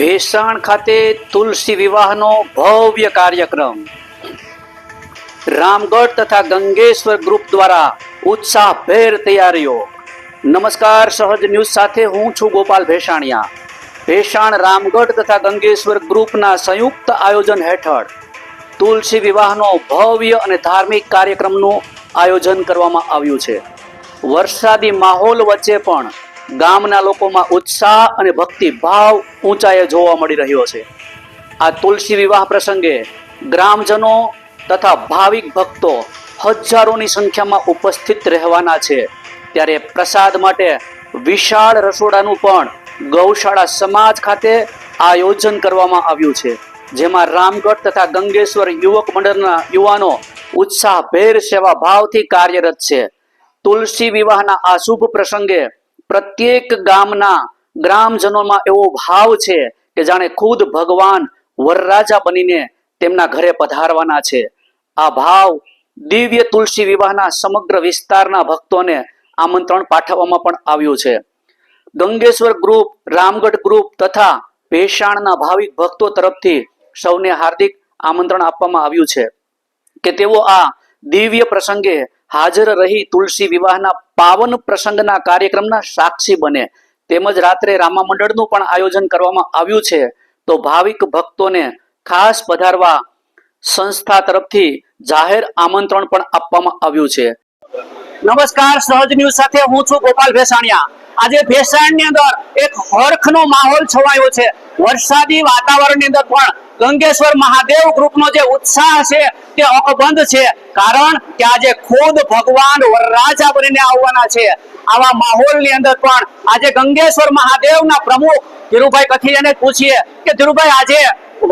ભેસાણ ખાતે તુલસી વિવાહનો ભવ્ય કાર્યક્રમ. રામગઢ તથા ગંગેશ્વર ગ્રુપ દ્વારા ઉત્સાહભેર તૈયારીઓ. નમસ્કાર, સહજ ન્યૂઝ સાથે હું છું ગોપાલ ભેસાણિયા. ભેસાણ, રામગઢ તથા ગંગેશ્વર ગ્રુપના સંયુક્ત આયોજન હેઠળ તુલસી વિવાહનો ભવ્ય અને ધાર્મિક કાર્યક્રમનું આયોજન કરવામાં આવ્યું છે. વરસાદી માહોલ વચ્ચે પણ ગામના લોકોમાં ઉત્સાહ અને ભક્તિ ભાવ ઊંચાઈએ જોવા મળી રહ્યો છે. આ તુલસી વિવાહ પ્રસંગે ગ્રામજનો તથા ભાવિક ભક્તો હજારોની સંખ્યામાં ઉપસ્થિત રહેવાના છે. ત્યારે પ્રસાદ માટે વિશાળ રસોડાનું પણ ગૌશાળા સમાજ ખાતે આયોજન કરવામાં આવ્યું છે. જેમાં રામગઢ તથા ગંગેશ્વર યુવક મંડળના યુવાનો ઉત્સાહભેર સેવા ભાવથી કાર્યરત છે. તુલસી વિવાહના આ શુભ પ્રસંગે પ્રત્યેક ગામના ગ્રામજનોમાં એવો ભાવ છે કે જાણે ખુદ ભગવાન વરરાજા બનીને તેમના ઘરે પધારવાના છે. આ ભાવ દિવ્ય તુલસી વિવાહના સમગ્ર વિસ્તારના ભક્તોને આમંત્રણ પાઠવવામાં પણ આવ્યું છે. ગંગેશ્વર ગ્રુપ, રામગઢ ગ્રુપ તથા ભેસાણના ભાવિક ભક્તો તરફથી સૌને હાર્દિક આમંત્રણ આપવામાં આવ્યું છે કે તેઓ આ દિવ્ય પ્રસંગે હાજર રહી તુલસી વિવાહના પાવન પ્રસંગના કાર્યક્રમના સાક્ષી બને. તેમજ રાત્રે રામા મંડળનું પણ આયોજન કરવામાં આવ્યું છે. તો ભાવિક ભક્તોને ખાસ પધારવા સંસ્થા તરફથી જાહેર આમંત્રણ પણ આપવામાં આવ્યું છે. નમસ્કાર, સહજ ન્યૂઝ સાથે હું છું ગોપાલ ભેસાણિયા. આજે ભેસાણની અંદર એક હર્ખનો માહોલ છવાયો છે. વરસાદી વાતાવરણની અંદર પણ ગંગેશ્વર મહાદેવ ગ્રુપનો જે ઉત્સાહ છે તે અકબંધ છે. કારણ કે આજે ખુદ ભગવાન વરરાજા બનીને આવવાના છે. આવા માહોલની અંદર પણ આજે ગંગેશ્વર મહાદેવના પ્રમુખ ધીરુભાઈ કથિરિયાને પૂછીએ કે ધીરુભાઈ આજે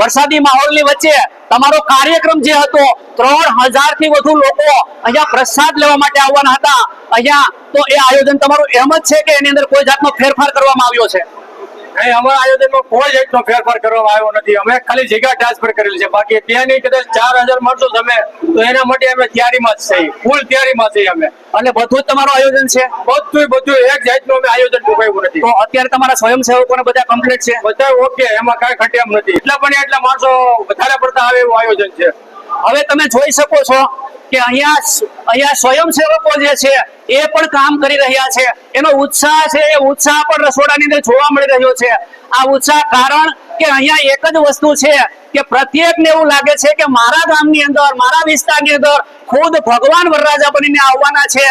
વરસાદી માહોલની વચ્ચે તમારો કાર્યક્રમ જે હતો ત્રણ હજારથી વધુ લોકો અહીંયા પ્રસાદ લેવા માટે આવવાના હતા. અહીંયા તો એ આયોજન તમારું એમ જ છે કે એની અંદર કોઈ જાતનો ફેરફાર કરવામાં આવ્યો છે? નહીં અમારા આયોજનમાં કોઈ જાતનો ફેરફાર કરવામાં આવ્યો નથી. અમે ખાલી જગ્યા ટ્રાન્સફર કરેલી છે. બાકી ત્યાંની કદાચ ચાર હજાર મળશો તમે તો એના માટે અમે તૈયારીમાં જ છીએ. ફૂલ તૈયારીમાં છીએ અમે. અને બધું જ તમારું આયોજન છે? બધું બધું એક જાતનું અમે આયોજન તો અત્યારે તમારા સ્વયંસેવકોને બધા કમ્પ્લીટ છે? બધા ઓકે એમાં કઈ ખટિયામ નથી. એટલા પણ એટલા માણસો વધારે પડતા આવે એવું આયોજન છે. હવે તમે જોઈ શકો છો કે અહીંયા અહીંયા સ્વયંસેવકો જે છે એ પણ કામ કરી રહ્યા છે. એનો ઉત્સાહ છે એ ઉત્સાહ પણ રસોડાની અંદર જોવા મળી રહ્યો છે. આ ઉત્સાહ કારણ કે અહીંયા એક જ વસ્તુ છે કે પ્રત્યેકને એવું લાગે છે કે મારા ગામની અંદર મારા વિસ્તારની અંદર ખુદ ભગવાન વરરાજા બનીને આવવાના છે.